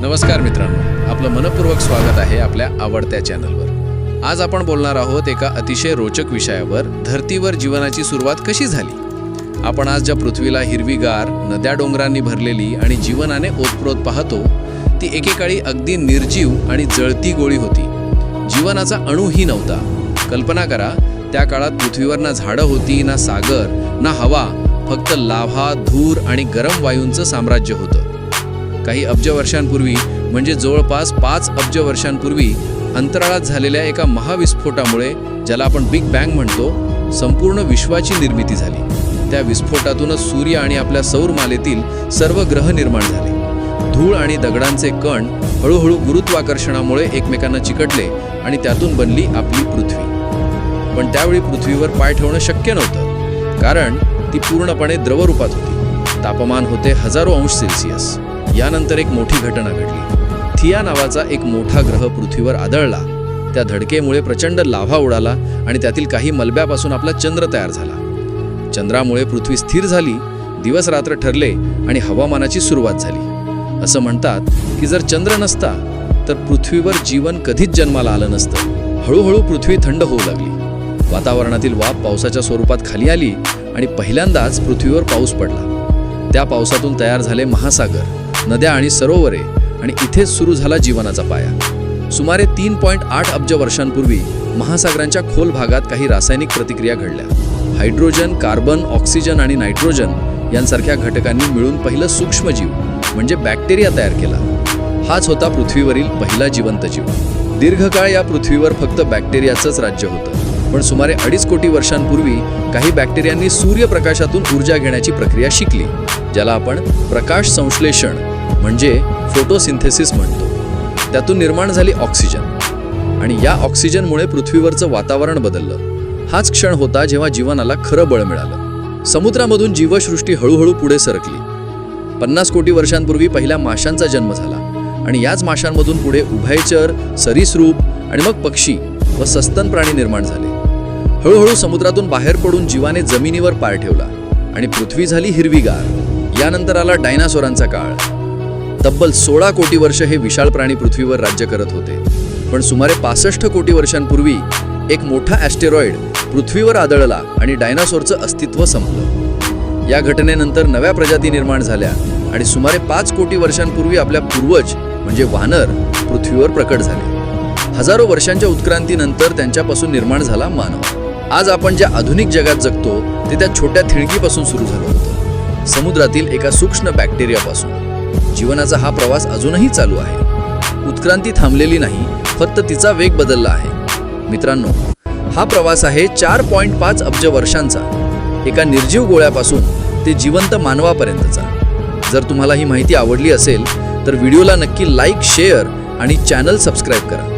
नमस्कार मित्रांनो आपलं मनपूर्वक स्वागत आहे आपल्या आवडत्या चॅनलवर. आज आपण बोलणार आहोत एका अतिशय रोचक विषयावर धर्तीवर जीवनाची सुरुवात कशी झाली? आपण आज ज्या पृथ्वीला हिरवीगार नद्या डोंगरांनी भरलेली आणि जीवनाने ओतप्रोत पाहतो ती एकेकाळी अगदी निर्जीव आणि जळती गोळी होती. जीवनाचा अणूही नव्हता. कल्पना करा त्या काळात पृथ्वीवर ना झाडं होती ना सागर ना हवा फक्त लाव्हा धूर आणि गरम वायूंचं साम्राज्य होतं. काही अब्ज वर्षांपूर्वी म्हणजे जवळपास पाच अब्ज वर्षांपूर्वी अंतराळात झालेल्या एका महाविस्फोटामुळे ज्याला आपण बिग बँग म्हणतो संपूर्ण विश्वाची निर्मिती झाली. त्या विस्फोटातूनच सूर्य आणि आपल्या सौरमालेतील सर्व ग्रह निर्माण झाले. धूळ आणि दगडांचे कण हळूहळू गुरुत्वाकर्षणामुळे एकमेकांना चिकटले आणि त्यातून बनली आपली पृथ्वी. पण त्यावेळी पृथ्वीवर पाय ठेवणं शक्य नव्हतं कारण ती पूर्णपणे द्रवरूपात होती. तापमान होते हजारो अंश सेल्सिअस. यानंतर एक मोठी घटना घडली. थिया नावाचा एक मोठा ग्रह पृथ्वीवर आदळला. त्या धडकेमुळे प्रचंड लाव्हा उडाला आणि त्यातील काही मलब्यापासून आपला चंद्र तयार झाला. चंद्रामुळे पृथ्वी स्थिर झाली दिवस रात्र ठरले आणि हवामानाची सुरुवात झाली. असं म्हणतात की जर चंद्र नसता तर पृथ्वीवर जीवन कधीच जन्माला आलं नसतं. हळूहळू पृथ्वी थंड होऊ लागली. वातावरणातील वाफ पावसाच्या स्वरूपात खाली आली आणि पहिल्यांदाच पृथ्वीवर पाऊस पडला. त्या पावसातून तयार झाले महासागर. नद्या आणि सरोवरे आणि इथेच सुरू झाला जीवनाचा पाया. सुमारे तीन पॉईंट आठ अब्ज वर्षांपूर्वी महासागरांच्या खोल भागात काही रासायनिक प्रतिक्रिया घडल्या. हायड्रोजन कार्बन ऑक्सिजन आणि नायट्रोजन यांसारख्या घटकांनी मिळून पहिलं सूक्ष्मजीव म्हणजे बॅक्टेरिया तयार केला. हाच होता पृथ्वीवरील पहिला जिवंत जीव. दीर्घकाळ या पृथ्वीवर फक्त बॅक्टेरियाचंच राज्य होतं. पण सुमारे अडीच कोटी वर्षांपूर्वी काही बॅक्टेरियांनी सूर्यप्रकाशातून ऊर्जा घेण्याची प्रक्रिया शिकली ज्याला आपण प्रकाश संश्लेषण म्हणजे फोटोसिंथेसिस म्हणतो. त्यातून निर्माण झाली ऑक्सिजन. आणि या ऑक्सिजनमुळे पृथ्वीवरचं वातावरण बदललं. हाच क्षण होता जेव्हा जीवनाला खरं बळ मिळालं. समुद्रामधून जीवसृष्टी हळूहळू पुढे सरकली. पन्नास कोटी वर्षांपूर्वी पहिल्या माशांचा जन्म झाला. आणि याच माशांमधून पुढे उभयचर सरीसरूप आणि मग पक्षी व सस्तन प्राणी निर्माण झाले. हळूहळू समुद्रातून बाहेर पडून जीवाने जमिनीवर पाय ठेवला. आणि पृथ्वी झाली हिरवीगार. यानंतर आला डायनासोरांचा काळ. तब्बल सोळा कोटी वर्ष हे विशाळ प्राणी पृथ्वीवर राज्य करत होते. पण सुमारे पासष्ट कोटी वर्षांपूर्वी एक मोठा ॲस्टेरॉइड पृथ्वीवर आदळला आणि डायनासोरचं अस्तित्व संपलं. या घटनेनंतर नव्या प्रजाती निर्माण झाल्या आणि सुमारे पाच कोटी वर्षांपूर्वी आपल्या पूर्वज म्हणजे वानर पृथ्वीवर प्रकट झाले. हजारो वर्षांच्या उत्क्रांतीनंतर त्यांच्यापासून निर्माण झाला मानव. आज आपण ज्या आधुनिक जगात जगतो ते त्या छोट्या थिणकीपासून सुरू झालं होतं. समुद्रातील एका सूक्ष्म बॅक्टेरियापासून जीवनाचा हा प्रवास अजूनही चालू आहे. उत्क्रांती थांबलेली नाही फक्त तिचा वेग बदलला आहे. मित्रांनो हा प्रवास आहे चार पॉईंट पाच अब्ज वर्षांचा. एका निर्जीव गोळ्यापासून ते जिवंत मानवापर्यंतचा. जर तुम्हाला ही माहिती आवडली असेल तर व्हिडिओला नक्की लाईक शेअर आणि चॅनल सबस्क्राईब करा.